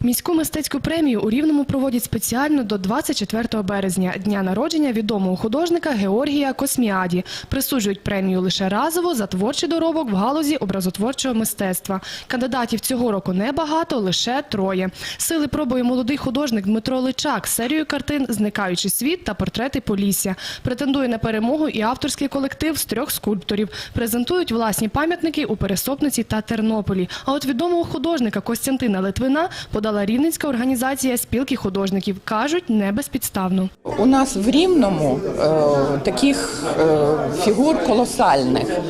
Міську мистецьку премію у Рівному проводять спеціально до 24 березня, дня народження відомого художника Георгія Косміаді. Присуджують премію лише разово за творчий доробок в галузі образотворчого мистецтва. Кандидатів цього року небагато, лише троє. Сили пробує молодий художник Дмитро Личак з серією картин Зникаючий світ та портрети Полісся. Претендує на перемогу і авторський колектив з трьох скульпторів. Презентують власні пам'ятники у Пересопниці та Тернополі. А от відомого художника Костянтина Литвина подала Рівненська організація спілки художників. Кажуть, не безпідставно. У нас в Рівному е, таких е, фігур колосальних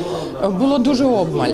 було дуже обмаль.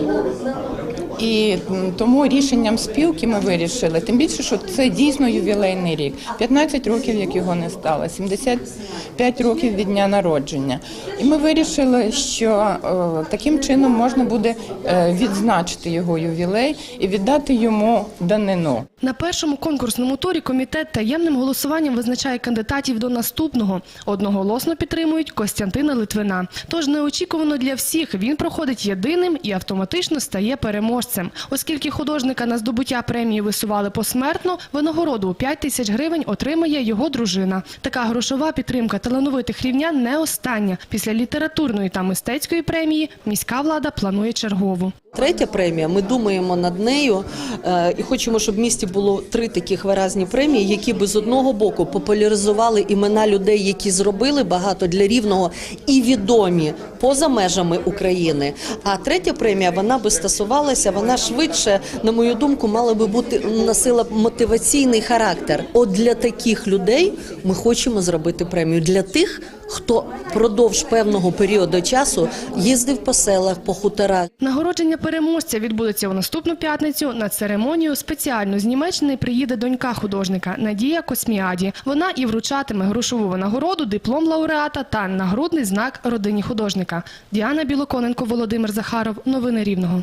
І тому рішенням спілки ми вирішили, тим більше, що це дійсно ювілейний рік. 15 років, як його не стало, 75 років від дня народження. І ми вирішили, що е, таким чином можна буде е, відзначити його ювілей і віддати йому данину. На першому конкурсному турі комітет таємним голосуванням визначає кандидатів до наступного. Одноголосно підтримують Костянтина Литвина. Тож неочікувано для всіх він проходить єдиним і автоматично стає переможцем. Оскільки художника на здобуття премії висували посмертно, винагороду у 5 тисяч гривень отримає його дружина. Така грошова підтримка талановитих рівнян не остання. Після літературної та мистецької премії міська влада планує чергову. Третя премія. Ми думаємо над нею е, і хочемо, щоб в місті було три таких виразні премії, які би з одного боку популяризували імена людей, які зробили багато для рівного і відомі поза межами України. А третя премія вона би стосувалася, вона швидше, на мою думку, мала би бути носила мотиваційний характер. От для таких людей ми хочемо зробити премію для тих, хто впродовж певного періоду часу їздив по селах, по хуторах. Нагородження переможця відбудеться у наступну п'ятницю. На церемонію спеціально з Німеччини приїде донька художника Надія Косміаді. Вона і вручатиме грошову винагороду, диплом лауреата та нагрудний знак родині художника. Діана Білоконенко, Володимир Захаров. Новини Рівного.